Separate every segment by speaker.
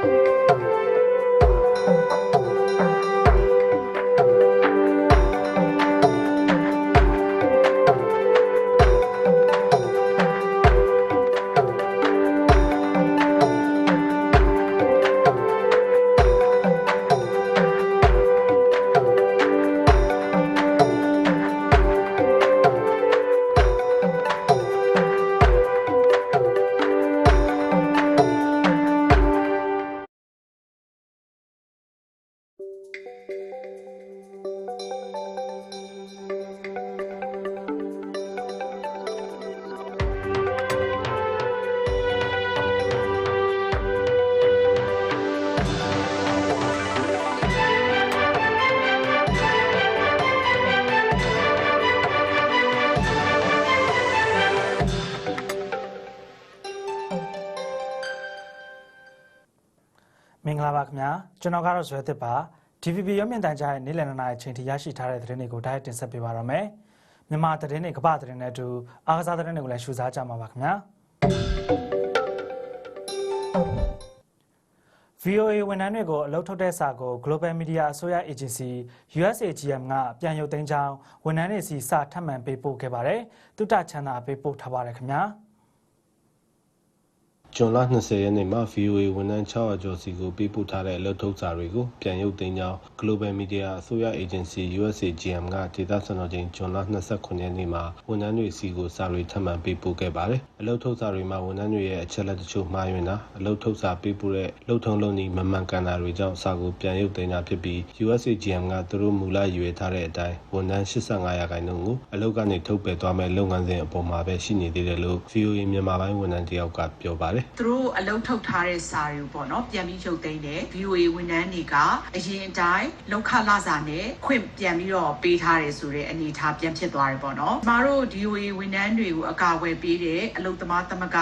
Speaker 1: မ င်္ဂလာပါခင်ဗျာကျွန်တော်ကတော့ဇွဲသစ်ပါ DVB ရုပ်မြင်သံကြားရဲ့နေ့လည်နှစ်နာရီအချိန်ထိရရှိထားတဲ့သတင်းတွေကိုတိုက်ရိုက်တင်ဆက်ပေးပါရမယ်မြန်မာသတင်းတွေကမ္ဘာသတင်းတွေအတူအားကစားသတင်းတွေကိုလည်းရှုစားကြမှာပါခင်ဗျာ VOA ဝန်ထမ်းတွေကိုအလုပ်ထုတ်တဲ့စာကို Global Media အစိုးရ Agency USAGM ကပြန်ရုပ်သိမ်းကြောင်းဝန်ထမ်းတွေစီစာထပ်မံပေးပို့ခဲ့ပါတယ်။တုတ္တချမ်းသာပေးပို့ထားပါတယ်ခင်ဗျာ။
Speaker 2: ဂျွန်လ20ရက်နေ့မှာ VOA ဝန်ထမ်း600ကျော်စီကိုပေးပို့ထားတဲ့အလုပ်ထုတ်စာတွေကိုပြန်ရုပ်သိမ်းကြောင်း Global Media အစိုးရ Agency USAGM ကဒေသစံတော်ချိန်ဂျွန်လ29ရက်နေ့မှာဝန်ထမ်းတွေစီကိုစာတွေထပ်မံပေးပို့ခဲ့ပါတယ်။အလုပ်ထုတ်စာတွေမှာဝန်ထမ်းတွေရဲ့အချက်လက်တချို့မှားယွင်းတာအလုပ်ထုတ်စာပေးပို့တဲ့လုပ်ထုံးလုပ်နည်းမမှန်ကန်တာတွေကြောင့်စာကိုပြန်ရုပ်သိမ်းတာဖြစ်ပြီး USAGM ကသူတို့မူလရည်ရွယ်ထားတဲ့အတိုင်းဝန်ထမ်း85ရာခိုင်နှုန်းကိုအလုပ်ကနေထုတ်ပယ်သွားမဲ့လုပ်ငန်းစဉ်အပေါ်မှာပဲရှိနေသေးတယ်လို့ VOA မြန်မာပိုင်းဝန်ထမ်းတယောက်ကပြောပါတယ်။
Speaker 3: သူတို့အလုပ်ထုတ်ထားတဲ့စာတွေကိုပေါ့နော်ပြန်ပြီးရုပ်သိမ်းတယ် VOA ဝန်ထမ်းတွေကအရင်အတိုင်းလောက်ခလာစာနဲ့ခွင့်ပြန်ပြီးတော့ပေးထားတယ်ဆိုတဲ့အနေအထားပြန်ဖြစ်သွားတယ်ပေါ့နော်ကျမတို့ VOA ဝန်ထမ်းတွေကိုအကာအကွယ်ပေးတဲ့အလုပ်သမားသမဂ္ဂ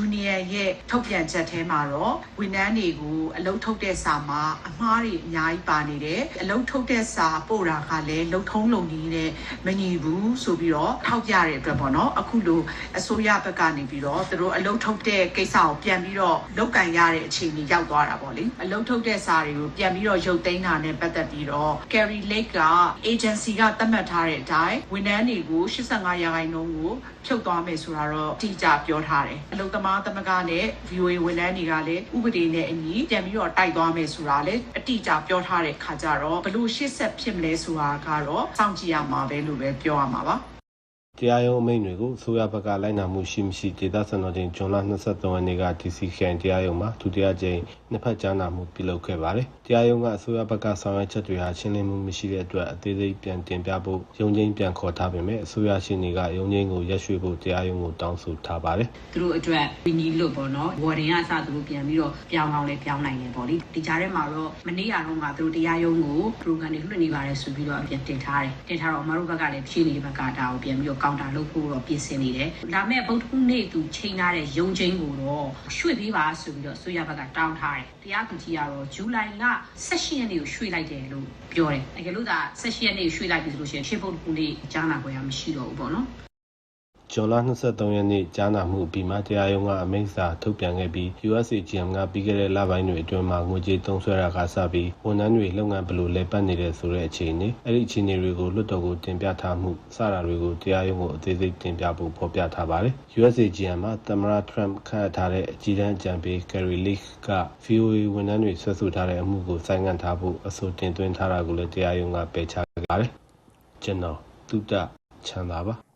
Speaker 3: Union ရဲ့ထုတ်ပြန်ချက်ထဲမှာတော့ဝန်ထမ်းတွေကိုအလုပ်ထုတ်တဲ့စာမှာအမှားတွေအများကြီးပါနေတယ်အလုပ်ထုတ်တဲ့စာပို့တာကလည်းလုံထုံးလုံနည်းနဲ့မညီဘူးဆိုပြီးတော့ထောက်ပြတဲ့အတွက်ပေါ့နော်အခုလိုအစိုးရဘက်ကနေပြီးတော့သူတို့အလုပ်ထုတ်တဲ့ကိစ္စကိုပြန်ပြီးတော့လုတ်ကန်ရတဲ့အခြေအနေရောက်သွားတာပေါ့လေအလုပ်ထုတ်တဲ့စာတွေကိုပြန်ပြီးတော့ရုပ်သိမ်းတာနဲ့ပတ်သက်ပြီးတော့ Carry Lake က agency ကသတ်မှတ်ထားတဲ့အတိုင်းဝန်ထမ်းတွေကို85ရာခိုင်နှုန်းကိုဖြုတ်သွားမယ်ဆိုတာတော့အတိအကျပြောထားတယ်အလုပ်သမားသမဂ္ဂနဲ့ VOA ဝန်ထမ်းတွေကလည်းဥပဒေနဲ့အညီပြန်ပြီးတော့တိုက်သွားမယ်ဆိုတာလည်းအတိအကျပြောထားတဲ့ခါကြတော့ဘလို့ရှေ့ဆက်ဖြစ်မလဲဆိုတာကတော့စောင့်ကြည့်ရမှာပဲလို့ပဲပြောရမှာပါ
Speaker 2: တရားရုံးအမိန့်တွေကိုအစိုးရဘက်ကလိုက်နာမှုရှိမရှိဒေသစံတော်ချိန်ဇွန်လ23ရက်နေ့က DC ခရိုင်တရားရုံးမှာဒုတိယကြိမ်နှစ်ဖက်ကြားနာမှုပြုလုပ်ခဲ့ပါတယ်။တရားရုံးကအစိုးရဘက်ကဆောင်ရွက်ချက်တွေဟာရှင်းလင်းမှုမရှိတဲ့အတွက်အသေးစိတ်ပြန်တင်ပြဖို့ရုံးချင်းပြန်ခေါ်ထားပေမဲ့အစိုးရရှင်းတွေကရုံးချင်းကိုရက်ရွှေ့ဖို့တရားရုံးကိုတောင်းဆိုထားပါတယ်
Speaker 4: သူတို့အတွက်ဝီနီလို့ပေါ့နော်ဝေါ်ဒင်ကအစသူတို့ပြန်ပြီးတော့ပြောင်းအောင်လဲပြောင်းနိုင်တယ်ပေါ့လေဒီကြားထဲမှာတော့မနေ့ကတော့ကသူတို့တရားရုံးကို program တွေလွှတ်နေပါတယ်ဆိုပြီးတော့ပြန်တင်ထားတယ်တင်ထားတော့အမတို့ဘက်ကလည်းဖြည့်နေတဲ့ဘက်ကဒါကိုပြန်ပြီးတော့ကောင်တာလုပ်ဖို့တော့ပြင်ဆင်နေတယ်ဒါမဲ့ဗုဒ္ဓဟူးနေ့သူချိန်ထားတဲ့ရုံးချင်းကိုတော့ရွှေ့ပေးပါဆိုပြီးတော့အစိုးရဘက်ကတောင်းထားတယ်တရားသူကြီးကတော့ဇူလိုင်လ18ရက်နေ့ကိုရွှေ့လိုက်တယ်လို့ပြောတယ်တကယ်လို့ဒါ18ရက်နေ့ကိုရွှေ့လိုက်ပြီဆိုလို့ရှိရင်ရှေ့ဗုဒ္ဓဟူးနေ့ကြားနာပွဲကမရှိတော့ဘူးပေါ့နော်။
Speaker 2: ဇွန်လ23ရက်နေ့ကြားနာမှုအပြီးမှာတရားရုံးကအမိန့်စာထုတ်ပြန်ခဲ့ပြီး USAGM ကပြီးခဲ့တဲ့လပိုင်းတွေအတွင်းမှာငွေကြေးသုံးစွဲတာကစပြီးဝန်ထမ်းတွေလုပ်ငန်းဘယ်လိုလဲပတ်နေတယ်ဆိုတဲ့အခြေအနေအဲ့ဒီအခြေအနေတွေကိုလွှတ်တော်ကိုတင်ပြထားမှုစတာတွေကိုတရားရုံးကိုအသေးစိတ်တင်ပြဖို့ဖော်ပြထားပါတယ်။ USAGM မှာသမ္မတ Trump ခန့်အပ်ထားတဲ့အကြီးတန်းအကြံပေး Carrie Lake က VOA ဝန်ထမ်းတွေဆွဲဆိုထားတဲ့အမှုကိုဆိုင်းငံ့ထားဖို့အဆိုတင်သွင်းထားတာကိုလည်းတရားရုံးကပယ်ချခဲ့ပါတယ်။ကျွန်တော်တုဒ္ဒချမ်းသာပါ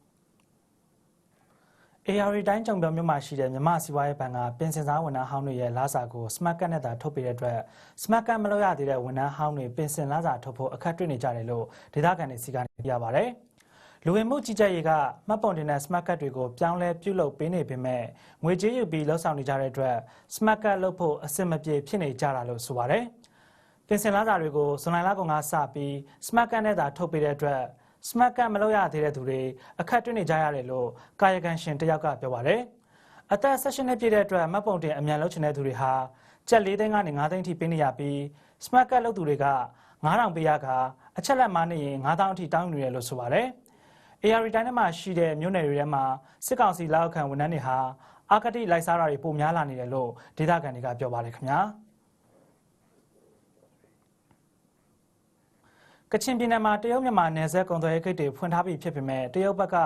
Speaker 1: AR တိုင်းကြုံပြောမြို့မှာရှိတဲ့မြမစီးပွားရေးဘဏ်ကပင်စင်စားဝန်ထမ်းဟောင်းတွေရဲ့လစာကို Smart Card နဲ့သာထုတ်ပေးတဲ့အတွက် Smart Card မလုပ်ရသေးတဲ့ဝန်ထမ်းဟောင်းတွေပင်စင်လစာထုတ်ဖို့အခက်တွေ့နေကြတယ်လို့ဒေသခံတွေစီကနေသိရပါဗျ။လူဝင်မှုကြီးကြပ်ရေးကမှတ်ပုံတင်တဲ့ Smart Card တွေကိုပြောင်းလဲပြုလုပ်ပေးနေပေမဲ့ငွေကြေးယူပြီးလှုပ်ဆောင်နေကြတဲ့အတွက် Smart Card လုပ်ဖို့အဆင်မပြေဖြစ်နေကြတာလို့ဆိုပါတယ်။ပင်စင်လစာတွေကိုဇွန်လလကုန်ကစပြီး Smart Card နဲ့သာထုတ်ပေးတဲ့အတွက် Smart Card မလုပ်ရသေးတဲ့သူတွေအခက်တွေ့နေကြရတယ်လို့ကာယကံရှင်တယောက်ကပြောပါတယ်။အသက်16နှစ်ပြည့်တဲ့အတွက်မှတ်ပုံတင်အမြန်လုပ်ချင်တဲ့သူတွေဟာကျပ်၄သိန်းကနေ9သိန်းထိပေးနေရပြီး Smart Card လုပ်သူတွေက9000ပေးရကအချက်လက်မနေရင်9000အထိတောင်းယူနေတယ်လို့ဆိုပါတယ်။ AR တိုင်းထဲမှာရှိတဲ့မြို့နယ်တွေထဲမှာစစ်ကောင်စီလက်အောက်ခံဝန်ထမ်းတွေဟာအာကတိလိုက်စားတာတွေပိုများလာနေတယ်လို့ဒေသခံတွေကပြောပါတယ်ခင်ဗျာ။ ကချင်ပြည်နယ်မှာတရုတ်မြန်မာနယ်စပ်ကုန်သွယ်ရေးဂိတ်တွေဖွင့်ထားပြီးဖြစ်ပေမဲ့တရုတ်ဘက်က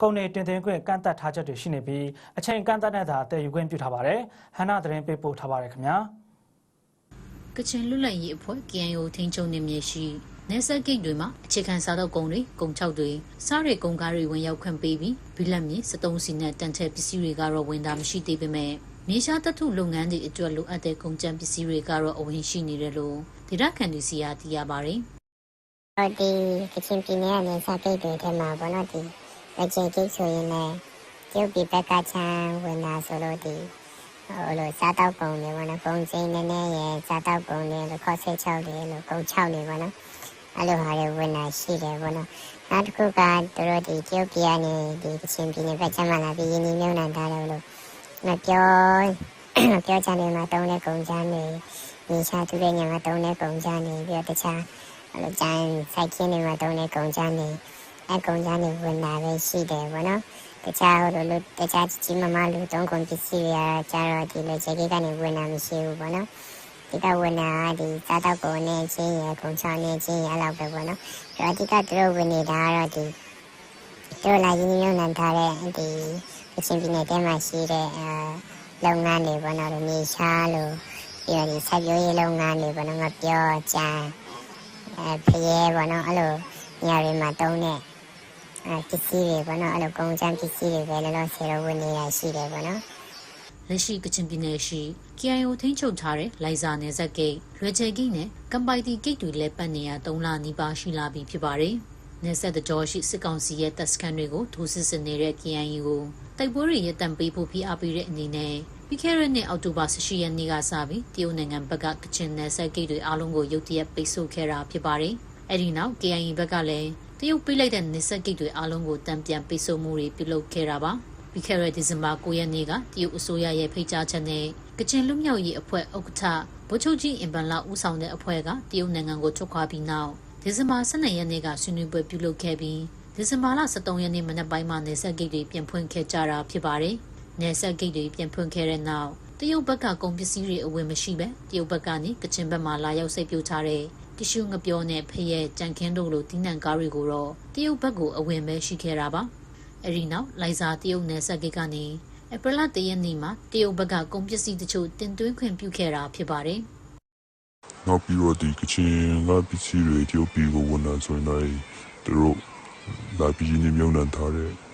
Speaker 1: ကုန်တွေတင်သွင်းခွင့်ကန့်သတ်ထားချက်တွေရှိနေပြီးအချိန်ကန့်သတ်တဲ့သာတည်ယူခွင့်ပြုထားပါတယ်။ဟန်နာသတင်းပေးပို့ထားပါတယ်ခင်ဗျာ။
Speaker 5: ကချင်လွတ်လပ်ရေးအဖွဲ့ KNO ထိန်းချုပ်နေမြေရှိနေဆက်ဂိတ်တွေမှာအခြေခံစားတော့ကုန်တွေကုန်ချောက်တွေစားရကုန်ကားတွေဝင်ရောက်ခွင့်ပေးပြီးဘီလက်မြေ73စီနဲ့တန်တဲ့ပစ္စည်းတွေကတော့ဝင်တာမရှိသေးပေမဲ့မြေရှားတထုလုပ်ငန်းတွေအတွက်လိုအပ်တဲ့ကုန်ကျန်းပစ္စည်းတွေကတော့အဝင်ရှိနေတယ်လို့ဒေသခံတွေစီကသိရပါတယ်
Speaker 6: ဟု တ်ဒီကချင်ပြည်နယ်ကနေစကိတ်တွေထဲမှာဘောနော်ဒီအကျေကိတ်ဆိုရင်လည်းကျုပ်ဒီဘက်ကချမ်းဝင်လာဆိုလို့ဒီဟိုလိုစားတော့ပုံတွေဘောနော်ပုံချင်းနည်းနည်းရယ်စားတော့ပုံတွေလို့ခေါ်ဆိတ်ချောက်တွေလို့ကုန်ချောက်တွေဘောနော်အဲ့လိုဟာတွေဝင်လာရှိတယ်ဘောနော်နောက်တစ်ခုကတို့ဒီကျုပ်ပြည်ကနေဒီကချင်ပြည်နယ်ဘက်ချမ်းမှာလာပြီးရင်းနှီးမြှုပ်နှံထားတယ်လို့မပြောပြောချင်တယ်မှာတုံးတဲ့ကုန်ချမ်းတွေမြေချသူတဲ့ညမှာတုံးတဲ့ကုန်ချမ်းတွေပြီးတော့တခြား အဲ့လိုကျန်စိုက်ခင်းတွေမှာတုံးတဲ့ကုန်ကြမ်းတွေအကုန်ကြမ်းတွေဝင်လာပဲရှိတယ်ဗောနော်တခြားဟိုလိုလိုတခြားကြီးမမလူတုံးကုန်ပစ္စည်းတွေအားကြတော့ဒီလိုခြေကြီးကနေဝင်လာမရှိဘူးဗောနော်ဒီကဝင်လာဒီစားတော့ကုန်နဲ့ချင်းရကုန်ချောင်းနဲ့ချင်းရလောက်ပဲဗောနော်ဒါအဓိကသူတို့ဝင်နေတာကတော့ဒီတို့လာရင်းနှီးမြှုပ်နှံထားတဲ့ဒီအချင်းပြည်နယ်ထဲမှာရှိတဲ့အဲလုပ်ငန်းတွေဗောနော်မြေရှားလို့ပြီးတော့ဒီစိုက်ပျိုးရေးလုပ်ငန်းတွေဗောနော်ငါပြောကြမ်း အဲဖရဲပေါ့နော်အဲ့လိုညတွေမှာတုံးတဲ့အဲပစ္စည်းတွေပေါ့နော်အဲ့လိုကုန်ချမ်းပစ္စည်းတွေပဲလည်းတော့ဆယ်တော်ဝင်နေရရှိတယ်ပေါ့နော်
Speaker 5: လက်ရှိကချင်ပြည်နယ်ရှိ KIO ထိန်းချုပ်ထားတဲ့လိုင်ဇာနယ်စပ်ဂိတ်ရွေချယ်ဂိတ်နဲ့ကမ်ပိုင်တီဂိတ်တွေလည်းပတ်နေရ3လနီးပါးရှိလာပြီဖြစ်ပါတယ်။နယ်စပ်တကြောရှိစစ်ကောင်စီရဲ့တပ်စခန်းတွေကိုထိုးစစ်ဆင်နေတဲ့ KIO ကိုတိုက်ပွဲတွေရပ်တန့်ပေးဖို့ဖိအားပေးတဲ့အနေနဲ့ ပြီးခဲ့တဲ့နှစ်အောက်တိုဘာ18ရက်နေ့ကစပြီးတရုတ်နိုင်ငံဘက်ကကချင်နယ်စပ်ဂိတ်တွေအားလုံးကိုရုတ်တရက်ပိတ်ဆို့ခဲ့တာဖြစ်ပါတယ်။အဲဒီနောက် KIO ဘက်ကလည်းတရုတ်ပိတ်လိုက်တဲ့နယ်စပ်ဂိတ်တွေအားလုံးကိုတံပြန်ပိတ်ဆို့မှုတွေပြုလုပ်ခဲ့တာပါ။ပြီးခဲ့တဲ့ဒီဇင်ဘာ9ရက်နေ့ကတရုတ်အစိုးရရဲ့ဖိတ်ကြားချက်နဲ့ကချင်လူမျိုးရေးအဖွဲ့ဥက္ကဋ္ဌဗိုလ်ချုပ်ကြီးအင်ပန်လာဦးဆောင်တဲ့အဖွဲ့ကတရုတ်နိုင်ငံကိုထွက်ခွာပြီးနောက်ဒီဇင်ဘာ12ရက်နေ့ကဆွေးနွေးပွဲပြုလုပ်ခဲ့ပြီးဒီဇင်ဘာလ13ရက်နေ့မနက်ပိုင်းမှာနေဆက်ဂိတ်တွေပြန်ဖွင့်ခဲ့ကြတာဖြစ်ပါတယ်။ နေဆက်ဂိတ်တွေပြန်ဖွင့်ခဲ့တဲ့နောက်တရုတ်ဘက်ကကုန်ပစ္စည်းတွေအဝင်မရှိပဲတရုတ်ဘက်ကနေကချင်ဘက်မှာလာရောက်စိတ်ပြိုထားတဲ့တ िश ူငပြောနဲ့ဖရဲကြံခင်းတို့လိုတီးနှံကားတွေကိုတော့တရုတ်ဘက်ကိုအဝင်ပဲရှိခဲ့တာပါ။အဲဒီနောက်လိုင်ဇာတရုတ်နယ်စပ်ဂိတ်ကနေအပရလတရက်နေ့မှာတရုတ်ဘက်ကကုန်ပစ္စည်းတချို့တင်သွင်းခွင့်ပြုခဲ့တာဖြစ်ပါတယ်
Speaker 7: နောက်ပြီးတော့ဒီကချင်ကပစ္စည်းတွေတရုတ်ပြည်ကိုဝင်လာဆိုရင်လည်းသူတို့လာပြီးရင်းနှီးမြှုပ်နှံထားတဲ့အဲ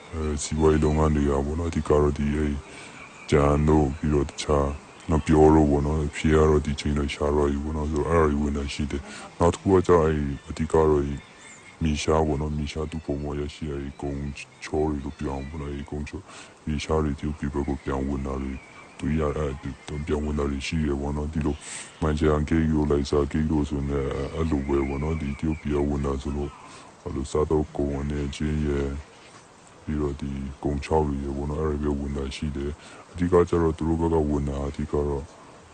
Speaker 7: စီးပွားရေးလုပ်ငန်းတွေကပေါ့နော်အဓိကတော့ဒီအဲဂျန်တို့ပြီးတော့တခြားနောက်ပြောတော့ပေါ့နော်ဖြေရတော့ဒီချိန်တော့ရှာတော့ယူပေါ့နော်ဆိုတော့အဲ့ဒါတွေဝင်လာရှိတယ်နောက်တစ်ခုကကြာအဲအဓိကတော့ဒီမီရှာပေါ့နော်မီရှာသူပုံပေါ်ရရှိတဲ့ဂုံချောတွေလို့ပြောအောင်ပေါ့နော်ဒီဂုံချောမီရှာတွေတရုတ်ပြည်ဘက်ကိုပြောင်းဝင်လာတယ်သူရအဲ့ပြောင်းဝင်လာရှိရပေါ့နော်ဒီလိုမန်ချန်ကေယိုလိုက်စာကေယိုဆိုနေအဲ့လိုပဲပေါ့နော်ဒီတရုတ်ပြည်ဝင်လာဆိုလို့အဲ့လိုစားတော့ကိုဝင်နေချင်းရဲ့ ပြီးတော့ဒီကုံချောက်တွေရေပေါ့နော်အဲ့ဒါပဲဝင်လာရှိတယ်အဓိကကျတော့သူတို့ဘက်ကဝင်လာအဓိကတော့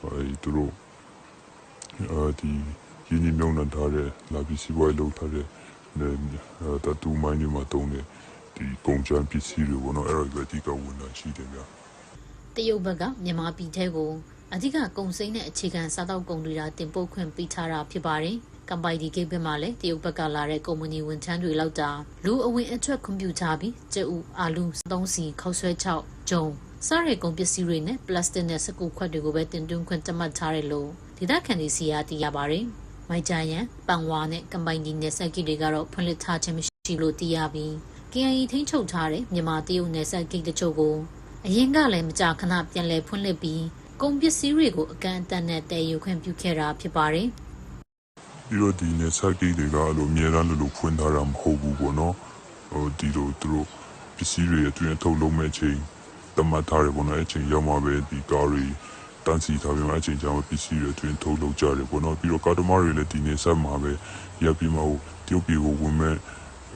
Speaker 7: အဲသူတို့အဲဒီရင်းနှီးမြှုပ်နှံထားတဲ့လာပြီးစီးပွားရေးလုပ်ထားတဲ့တတူမိုင်းတွေမှာတုံးတဲ့ဒီကုံချမ်းပစ္စည်းတွေပေါ့နော်အဲ့ဒါပဲအဓိကဝင်လာရှိတယ်ဗျာ
Speaker 5: တရုတ်ဘက်ကမြန်မာပြည်ထဲကိုအဓိကကုန်စိမ်းနဲ့အခြေခံစားတောက်ကုန်တွေတာတင်ပို့ခွင့်ပေးထားတာဖြစ်ပါတယ် ကမ်ပိုင်ဒီဂိတ်ဘက်မှာလည်းတရုတ်ဘက်ကလာတဲ့ကုမ္ပဏီဝန်ထမ်းတွေလောက်တာလူအဝင်အထွက်ခွင့်ပြုထားပြီးကျဥအာလူသုံးစီခောက်ဆွဲချောက်ဂျုံစားရကုန်ပစ္စည်းတွေနဲ့ပလတ်စတစ်နဲ့စကူခွက်တွေကိုပဲတင်သွင်းခွင့်တတ်မှတ်ထားတယ်လို့ဒေသခံတွေစီကသိရပါတယ်မိုက်ကြရန်ပန်ဝါနဲ့ကမ်ပိုင်ဒီနယ်စပ်ဂိတ်တွေကတော့ဖွင့်လှစ်ထားခြင်းမရှိလို့သိရပြီး KIA ထိန်းချုပ်ထားတဲ့မြန်မာတရုတ်နယ်စပ်ဂိတ်တချို့ကိုအရင်ကလည်းမကြာခဏပြန်လည်ဖွင့်လှစ်ပြီးကုန်ပစ္စည်းတွေကိုအကန့်အသတ်နဲ့တည်ယူခွင့်ပြုခဲ့တာဖြစ်ပါတယ်
Speaker 7: ပြီးတော့ဒီနေဆက်ကြီးတွေကအဲ့လိုအများအားလို့လို့ဖွင့်ထားတာမဟုတ်ဘူးပေါ့နော်ဟိုဒီလိုသူတို့ပစ္စည်းတွေအတွင်းထုတ်လုံးမဲ့ချိန်တမတ်ထားတယ်ပေါ့နော်အဲ့ချိန်ရောက်မှပဲဒီကားတွေတန်းစီထားပြီးမှအဲ့ချိန်ကျမှပစ္စည်းတွေအတွင်းထုတ်လုပ်ကြတယ်ပေါ့နော်ပြီးတော့ကားသမားတွေလည်းဒီနေဆက်မှာပဲရပ်ပြီးမှဟိုတရုတ်ပြည်ကိုဝင်မဲ့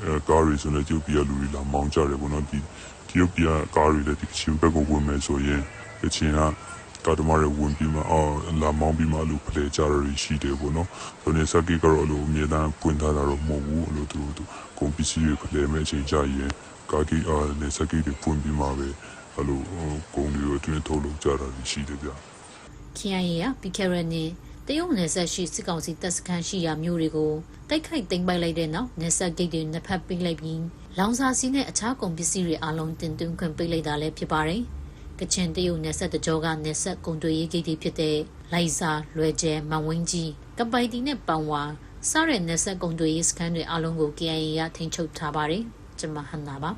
Speaker 7: အဲကားတွေဆိုလည်းတရုတ်ပြည်ကလူတွေလာမောင်းကြတယ်ပေါ့နော်ဒီတရုတ်ပြည်ကကားတွေလည်းဒီချင်းဘက်ကိုဝင်မဲ့ဆိုရင်အချင်းက ကာတမရဝင်ပြီးမှအော်လာမောင်းပြီးမှလို့ဖလေကြရရှိတယ်ပေါ့နော်။ဆိုနေစကိကတော့လို့အမြဲတမ်းပွင့်ထားတာတော့မဟုတ်ဘူးလို့သူတို့ကွန်ပစ္စည်းတွေဖလေမဲ့အချိန်ကြရင်ကာကီအော်နေစကိတွေပွင့်ပြီးမှပဲအဲ့လိုကုန်းတွေအတွင်းထုတ်လုပ်ကြတာရှိတယ်ဗျ။
Speaker 5: KIA ကပြီးခဲ့တဲ့နှစ်တရုတ်နယ်စပ်ရှိစစ်ကောင်စီတပ်စခန်းရှိရာမြို့တွေကိုတိုက်ခိုက်သိမ်းပိုက်လိုက်တဲ့နောက်နယ်စပ်ဂိတ်တွေနှစ်ဖက်ပိတ်လိုက်ပြီးလောင်စာဆီနဲ့အခြားကုန်ပစ္စည်းတွေအလုံးတင်သွင်းခွင့်ပိတ်လိုက်တာလည်းဖြစ်ပါတယ်။ ကချင်တရုတ်နယ်စပ်တကြောကနယ်စပ်ကုန်သွယ်ရေးဂိတ်တွေဖြစ်တဲ့လိုင်ဇာလွယ်ကျဲမန်ဝင်းကြီးကပိုင်တီနဲ့ပန်ဝါစားရနယ်စပ်ကုန်သွယ်ရေးစခန်းတွေအလုံးကို KIA ရထိန်းချုပ်ထားပါတယ်။ကျွန်မဟန်နာပါ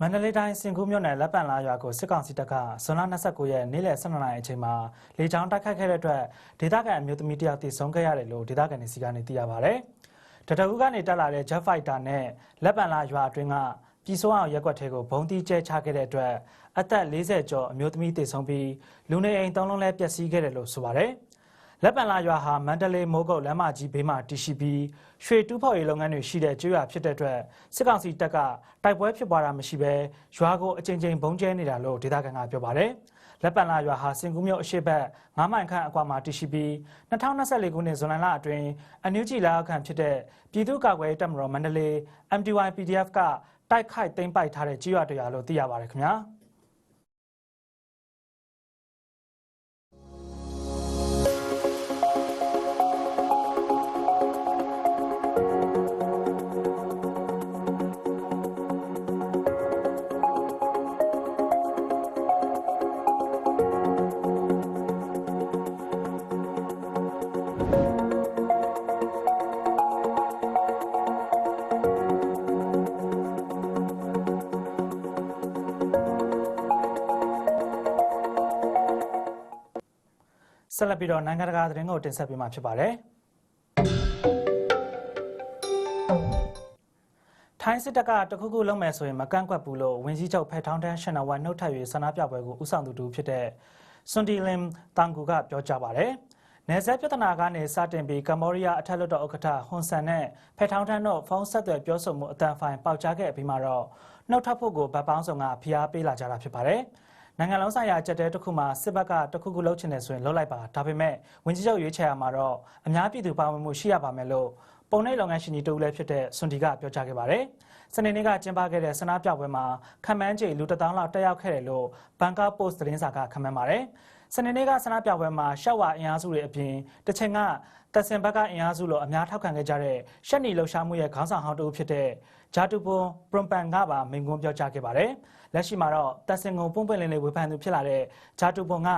Speaker 1: မန္တလေးတိုင်းစင်ကူးမြို့နယ်လက်ပံလာရွာကိုစစ်ကောင်စီတပ်ကဇွန်လ29ရက်နေ့လယ်12နာရီအချိန်မှာလေကြောင်းတိုက်ခတ်ခဲ့တဲ့အတွက်ဒေသခံအမျိုးသမီးတယောက်တည်ဆုံးခဲ့ရတယ်လို့ဒေသခံတွေစီကနေသိရပါဗျ။တတကူကနေတက်လာတဲ့ Jet Fighter နဲ့လက်ပံလာရွာအတွင်းက ပြည်စိုးအောင်ရက်ကွက်ထဲကိုဘုံတီးကျဲချခဲ့တဲ့အတွက်အသက်40ကျော်အမျိုးသမီးတည်ဆုံးပြီးလူနေအိမ်သုံးလုံးလည်းပျက်စီးခဲ့တယ်လို့ဆိုပါတယ်။လက်ပံလာရွာဟာမန္တလေးမိုးကုတ်လမ်းမကြီးဘေးမှာတည်ရှိပြီးရွှေတူးဖော်ရေးလုပ်ငန်းတွေရှိတဲ့ကျွော်ဖြစ်တဲ့အတွက်စစ်ကောင်စီတပ်ကတိုက်ပွဲဖြစ်ပွားတာမရှိဘဲရွာကိုအကြိမ်ကြိမ်ဘုံကျဲနေတာလို့ဒေသခံကပြောပါတယ်။လက်ပံလာရွာဟာစင်ကူးမြို့အရှိတ်ဘက်9မိုင်ခန့်အကွာမှာတည်ရှိပြီး2024ခုနှစ်ဇွန်လလအတွင်းအန်ယူဂျီလာအခန့်ဖြစ်တဲ့ပြည်သူ့ကာကွယ်ရေးတပ်မတော်မန္တလေး MDY PDF က တိုက်ခိုက်သိမ်းပိုက်ထားတဲ့ကျွော်တရားလို့သိရပါတယ်ခင်ဗျာ။ ဆက်လက်ပြီးတော့နိုင်ငံတကာသတင်းကိုတင်ဆက်ပေးမှာဖြစ်ပါတယ်။ထိုင်းစစ်တပ်ကတခုခုလုံးမယ်ဆိုရင်မကန့်ကွက်ဘူးလို့ဝင်းကြီးချုပ်ဖက်ထောင်းတန်းရှင်နာဝမ်နှုတ်ထပ်၍ဆန္ဒပြပွဲကိုဥဆောင်သူတူဖြစ်တဲ့စွန်တီလင်တန်ကူကပြောကြားပါတယ်။နယ်စပ်ပြဿနာကနေစတင်ပြီးကမ္ဘောဒီးယားအထက်လွှတ်တော်ဥက္ကဋ္ဌဟွန်ဆန်နဲ့ဖက်ထောင်းတန်းတို့ဖုန်းဆက်သွယ်ပြောဆိုမှုအတန်ဖိုင်ပေါက်ကြားခဲ့ပြီးမှတော့နှုတ်ထပ်ဖို့ကိုဗတ်ပေါင်းဆောင်ကဖိအားပေးလာကြတာဖြစ်ပါတယ်။ နိုင်ငံလုံးဆိုင်ရာအကြက်တဲတစ်ခုမှာစစ်ဘက်ကတစ်ခုခုလှုပ်ချင်တယ်ဆိုရင်လှုပ်လိုက်ပါဒါပေမဲ့ဝင်ကြီးချုပ်ရွေးချယ်ရမှာတော့အများပြည်သူပါဝင်မှုရှိရပါမယ်လို့ပုံနှိပ်လုပ်ငန်းရှင်ကြီးတူလည်းဖြစ်တဲ့စွန်ဒီကပြောကြားခဲ့ပါတယ် စနေနေ့ကကျင်းပခဲ့တဲ့ဆန္ဒပြပွဲမှာခမန်းကြီးလူတထောင်လောက်တက်ရောက်ခဲ့တယ်လို့ဘန်ကောက်ပို့စ်သတင်းစာကခမန်းပါတယ်စနေနေ့ကဆန္ဒပြပွဲမှာရှောက်ဝါအင်အားစုတွေအပြင်တစ်ချိန်ကတက်စင်ဘက်ကအင်အားစုလို့အများထောက်ခံခဲ့ကြတဲ့ရှက်နီလှူရှာမှုရဲ့ခေါင်းဆောင်ဟောင်းတူဖြစ်တဲ့ဂျာတူပွန်ပရွန်ပန်ကပါမိန့်ခွန်းပြောကြားခဲ့ပါတယ်။လက်ရှိမှာတော့တက်စင်ကိုပုံပွင့်လင်းလေးဝေဖန်သူဖြစ်လာတဲ့ဂျာတူပွန်က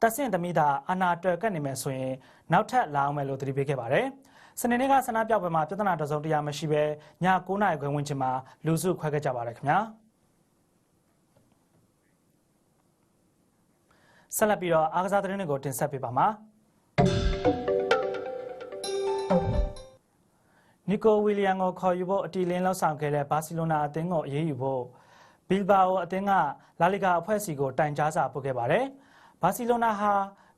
Speaker 1: တက်စင်သမီးသာအာနာတွယ်ကတ်နေမယ်ဆိုရင်နောက်ထပ်လာအောင်မယ်လို့သတိပေးခဲ့ပါတယ်။ စနေနေ့ကဆန္ဒပြပွဲမှာပြဿနာတစုံတရာမရှိဘဲည9နာရီခွဲဝန်းကျင်မှာလူစုခွဲခဲ့ကြပါတယ်ခင်ဗျာ။ဆက်လက်ပြီးတော့အားကစားသတင်းတွေကိုတင်ဆက်ပေးပါမှာ။နီကိုဝီလီယံကိုခေါ်ယူဖို့အတီလင်းလောက်ဆောင်ခဲ့တဲ့ဘာစီလိုနာအသင်းကိုအရေးယူဖို့ဘီလ်ဘာအိုအသင်းကလာလီဂါအဖွဲ့အစည်းကိုတိုင်ကြားစာပို့ခဲ့ပါတယ်။ဘာစီလိုနာဟာ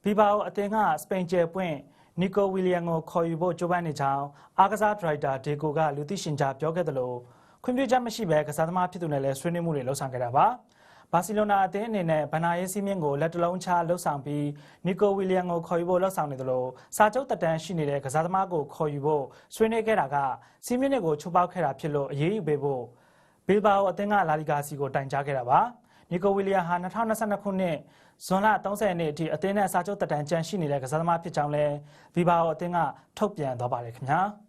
Speaker 1: ဘီဘာအိုအသင်းကစပိန်ကျယ်ပွင့် နီကိုဝီလီယံကိုခေါ်ယူဖို့ကြိုးပမ်းနေကြောင်းအားကစားဒရိုက်တာဒေကိုကလူသိရှင်ကြားပြောခဲ့တယ်လို့ခွင့်ပြုချက်မရှိဘဲကစားသမားဖြစ်သူနဲ့လည်းဆွေးနွေးမှုတွေလှုပ်ဆောင်ခဲ့တာပါ။ဘာစီလိုနာအသင်းအနေနဲ့ဗနာရေးစည်းမျဉ်းကိုလက်တလုံးချလှုပ်ဆောင်ပြီးနီကိုဝီလီယံကိုခေါ်ယူဖို့လှုပ်ဆောင်နေတယ်လို့စာချုပ်တက်တန်းရှိနေတဲ့ကစားသမားကိုခေါ်ယူဖို့ဆွေးနွေးခဲ့တာကစည်းမျဉ်းတွေကိုချိုးဖောက်ခဲ့တာဖြစ်လို့အရေးယူပေးဖို့ဘီလ်ဘာအိုအသင်းကလာလီဂါစီကိုတိုင်ကြားခဲ့တာပါနီကိုဝီလီယံဟာ2022ခုနှစ် ဇွန်လ30ရက်နေ့အထိအသင်းနဲ့စာချုပ်တက်တန်းကြန့်ရှိနေတဲ့ကစားသမားဖြစ်ကြောင်းလဲဘီဘာအိုအသင်းကထုတ်ပြန်သွားပါတယ်ခင်ဗျာ။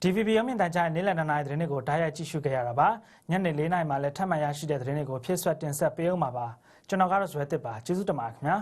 Speaker 1: DVB ရုံးမြင့်တန်ကြားနေ့လယ်2နာရီသတင်းတွေကိုဓာတ်ရိုက်ကြည့်ရှုခဲ့ရတာပါညနေ4နာရီမှာလည်းထပ်မံရရှိတဲ့သတင်းတွေကိုဖြည့်ဆွတ်တင်ဆက်ပေးအောင်ပါပါကျွန်တော်ကတော့ဇွဲတစ်ပါကျေးဇူးတင်ပါတယ်ခင်ဗျာ